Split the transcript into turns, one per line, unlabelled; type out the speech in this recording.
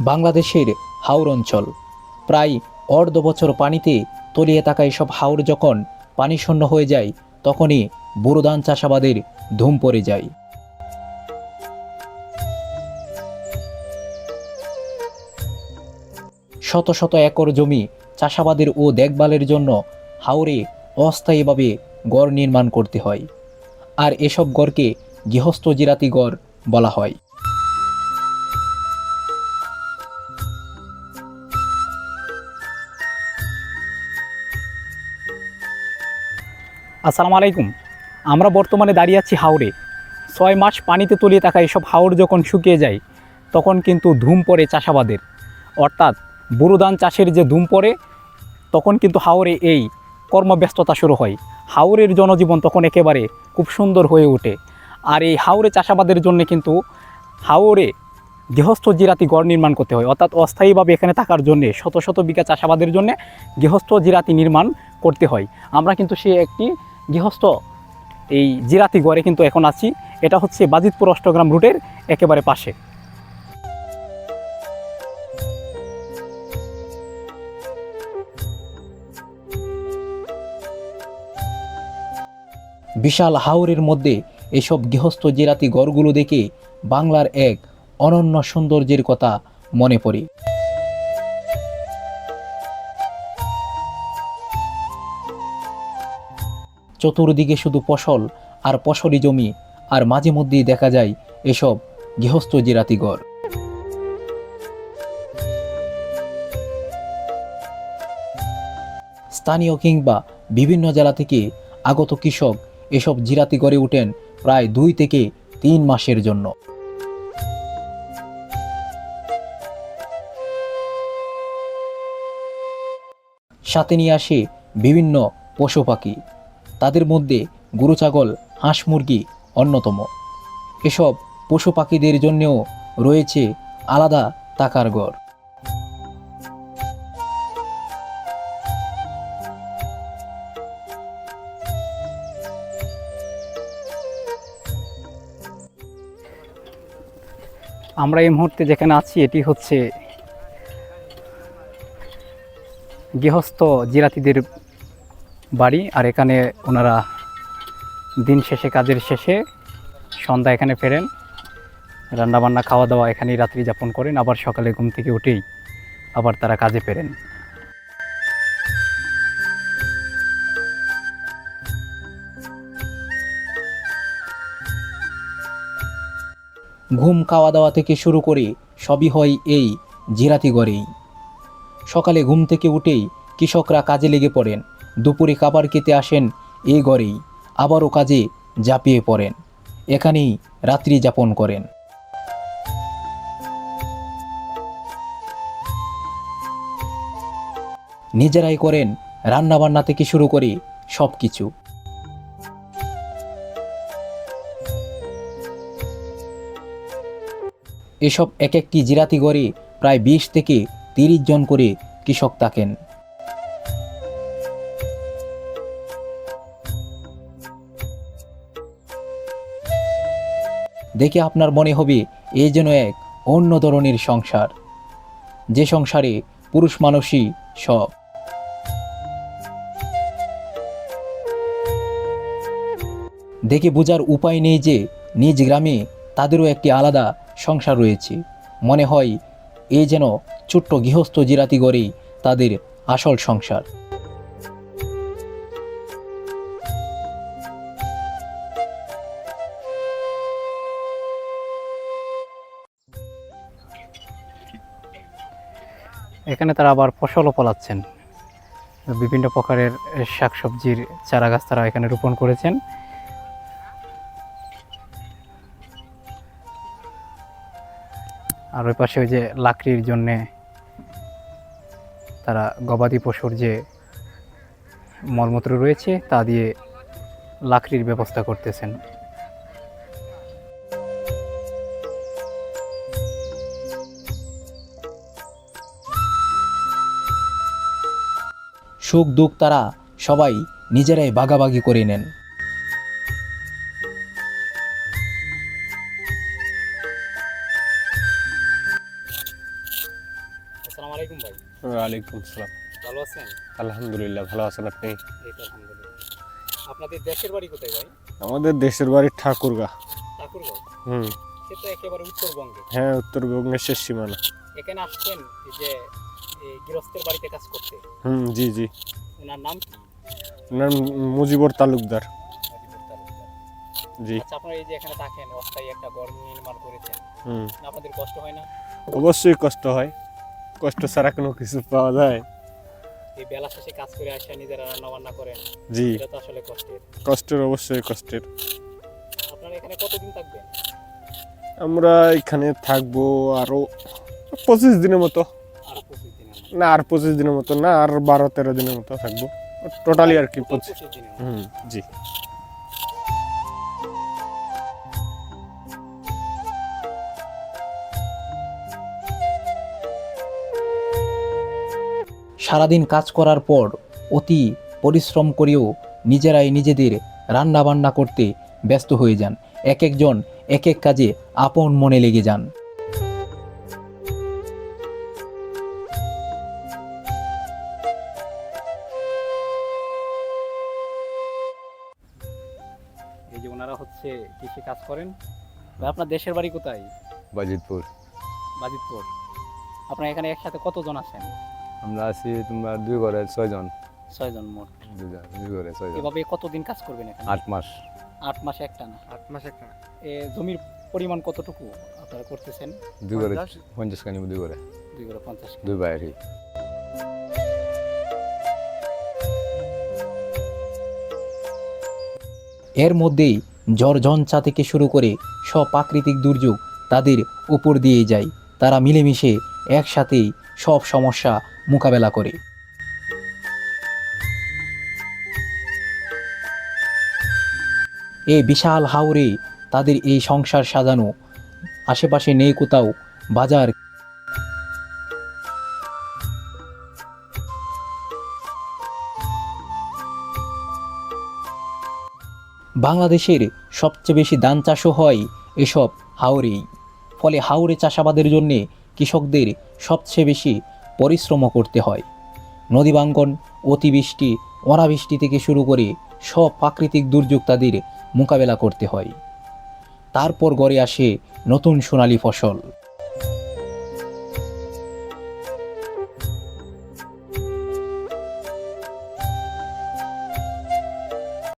বাংলাদেশের হাওর অঞ্চল। প্রায় অর্ধ বছর পানিতে তলিয়ে থাকা এসব হাওর যখন পানিশূন্য হয়ে যায়, তখনই বোরো ধান চাষাবাদের ধুম পড়ে যায়। শত শত একর জমি চাষাবাদের ও দেখভালের জন্য হাওরে অস্থায়ীভাবে গড় নির্মাণ করতে হয়। আর এসব গড়কে গৃহস্থ জিরাতি গড় বলা হয়।
আসসালামু আলাইকুম। আমরা বর্তমানে দাঁড়িয়ে আছি হাওড়ে ছয় মাস পানিতে তলিয়ে থাকা এসব হাওড় যখন শুকিয়ে যায়, তখন কিন্তু ধুম পড়ে চাষাবাদের। অর্থাৎ বুড়ো ধান চাষের যে ধুম পড়ে, তখন কিন্তু হাওড়ে এই কর্মব্যস্ততা শুরু হয়। হাওড়ের জনজীবন তখন একেবারে খুব সুন্দর হয়ে ওঠে। আর এই হাওড়ে চাষাবাদের জন্য কিন্তু হাওড়ে গৃহস্থ জিরাতি গড় নির্মাণ করতে হয়। অর্থাৎ অস্থায়ীভাবে এখানে থাকার জন্যে শত শত বিঘা চাষাবাদের জন্য গৃহস্থ জিরাতি নির্মাণ করতে হয়। আমরা কিন্তু সে একটি গৃহস্থ এই জিরাতি গড়ে কিন্তু এখন আছি। এটা হচ্ছে বাজিতপুর অষ্টগ্রাম রুটের একেবারে পাশে।
বিশাল হাওরের মধ্যে এসব গৃহস্থ জিরাতি গড়গুলো দেখে বাংলার এক অনন্য সৌন্দর্যের কথা মনে পড়ে। চতুর্দিকে শুধু ফসল আর ফসলি জমি, আর মাঝে মধ্যেই দেখা যায় এসব গৃহস্থ জিরাতি গড় স্থানীয় কিংবা বিভিন্ন জেলা থেকে আগত কৃষক এসব জিরাতি গড়ে ওঠেন প্রায় দুই থেকে তিন মাসের জন্য। সাথে নিয়ে আসে বিভিন্ন পশু পাখি। তাদের মধ্যে গরু, ছাগল, হাঁস, মুরগি অন্যতম। এসব পশু পাখিদের জন্যেও রয়েছে আলাদা টাকার গড়।
আমরা এই মুহূর্তে যেখানে আছি, এটি হচ্ছে গৃহস্থ জিরাতিদের বাড়ি, আর এখানে ওনারা দিন শেষে, কাজের শেষে সন্ধ্যা এখানে ফেরেন। রান্নাবান্না খাওয়া দাওয়া এখানেই রাত্রি যাপন করেন। আবার সকালে ঘুম থেকে উঠেই আবার তারা কাজে ফেরেন।
ঘুম খাওয়া দাওয়া থেকে শুরু করে সবই হয় এই জিরাতি গড়েই সকালে ঘুম থেকে উঠেই কৃষকরা কাজে লেগে পড়েন। দুপুরে খাবার খেতে আসেন এই ঘরেই, আবারও কাজে ঝাঁপিয়ে পড়েন। এখানেই রাত্রি যাপন করেন। নিজেরাই করেন রান্নাবান্না থেকে শুরু করে সব কিছু এসব এক একটি জিরাতি গড়ে প্রায় বিশ থেকে তিরিশ জন করে কৃষক থাকেন। দেখে আপনার মনে হবে এ যেন এক অন্য ধরনের সংসার। যে সংসারে পুরুষ মানুষই সব। দেখে বোঝার উপায় নেই যে নিজ গ্রামে তাদেরও একটি আলাদা সংসার রয়েছে। মনে হয় এ যেন ছোট্ট গৃহস্থ জিরাতি গড়েই তাদের আসল সংসার।
এখানে তারা আবার ফসলও ফলাচ্ছেন। বিভিন্ন প্রকারের শাকসবজির চারা গাছ তারা এখানে রোপণ করেছেন। আর ওই পাশে ওই যে লাকড়ির জন্যে তারা গবাদি পশুর যে মলমূত্র রয়েছে, তা দিয়ে লাকড়ির ব্যবস্থা করতেছেন।
সুখ দুঃখ তারা সবাই নিজেরাই ভাগাভাগি করে নেন।
ওয়ালাইকুম সালাম
ভালো আছেন?
আলহামদুলিল্লাহ ভালো আছেন আপনি?
এই আলহামদুলিল্লাহ। আপনাদের দেশের বাড়ি কোথায় ভাই?
আমাদের দেশের বাড়ি ঠাকুরগা।
ঠাকুরগাঁও
হুম।
সে তো একেবারে উত্তরবঙ্গে।
হ্যাঁ উত্তরবঙ্গের শেষ সীমানা।
এখানে আসছেন যে গৃহস্থের বাড়িতে কাজ করতে।
হুম জি জি।
ওনার নাম কি?
নাম মুজিবর তালুকদার।
তালুকদার।
জি।
আচ্ছা আপনারা এই যে এখানে থাকেন অস্থায়ী একটা ঘর নির্মাণ করেছেন
হুম।
আপনাদের কষ্ট হয় না?
অবশ্যই কষ্ট হয়। কষ্ট ছাড়া কোনো কিছু পাওয়া যায়।
এই বেলা শেষে কাজ করে আসা নিজেরা রান্না বান্না করেন
জি।
এটা তো আসলে কষ্টের।
কষ্টের অবশ্যই কষ্টের।
আপনারা এখানে কতদিন থাকবেন?
আমরা এখানে থাকব আরও পঁচিশ দিনের মতো। না আর পঁচিশ দিনের মতো না আর বারো তেরো দিনের মতো থাকব। টোটালি আর কি পঁচিশ। হুম জি।
সারাদিন কাজ করার পর অতি পরিশ্রম করেও নিজেরাই নিজেদের রান্না বান্না করতে ব্যস্ত হয়ে যান। এক একজন এক এক কাজে আপন মনে লেগে যান।
এই যে ওনারা হচ্ছে কৃষি কাজ করেন। আপনার দেশের বাড়ি কোথায়?
বাজিতপুর।
বাজিতপুর। আপনার এখানে একসাথে কতজন আছেন?
আমরা আছি তোমার দুই ঘরে ছয়জন
ছয়জন মোট।
দুই ঘরে ছয়জন
এভাবে কতদিন কাজ করবেন এখানে?
আট মাস।
আট মাসে একটা না?
আট মাস একটা না।
এ জমির পরিমাণ কতটুকু আপনারা করতেছেন?
দুই ঘরে পঞ্চাশ? কানি দুই ঘরে।
দুই করে পঞ্চাশ।
দুই বাইরে।
এর মধ্যেই ঝড় ঝঞ্ঝা থেকে শুরু করে সব প্রাকৃতিক দুর্যোগ তাদের উপর দিয়ে যায়। তারা মিলেমিশে একসাথেই সব সমস্যা মোকাবেলা করে। এই বিশাল হাওরে তাদের এই সংসার সাজানো, আশেপাশে নেই কোথাও, বাজার বাংলাদেশের সবচেয়ে বেশি ধান চাষও হয় এসব হাওরেই। ফলে হাওরে চাষাবাদের জন্যে কৃষকদের সবচেয়ে বেশি পরিশ্রমও করতে হয়। নদী বাঙ্গন, অতিবৃষ্টি, অনাবৃষ্টি থেকে শুরু করে সব প্রাকৃতিক দুর্যোগ তাদের মোকাবেলা করতে হয়। তারপর গড়ে আসে নতুন সোনালী ফসল।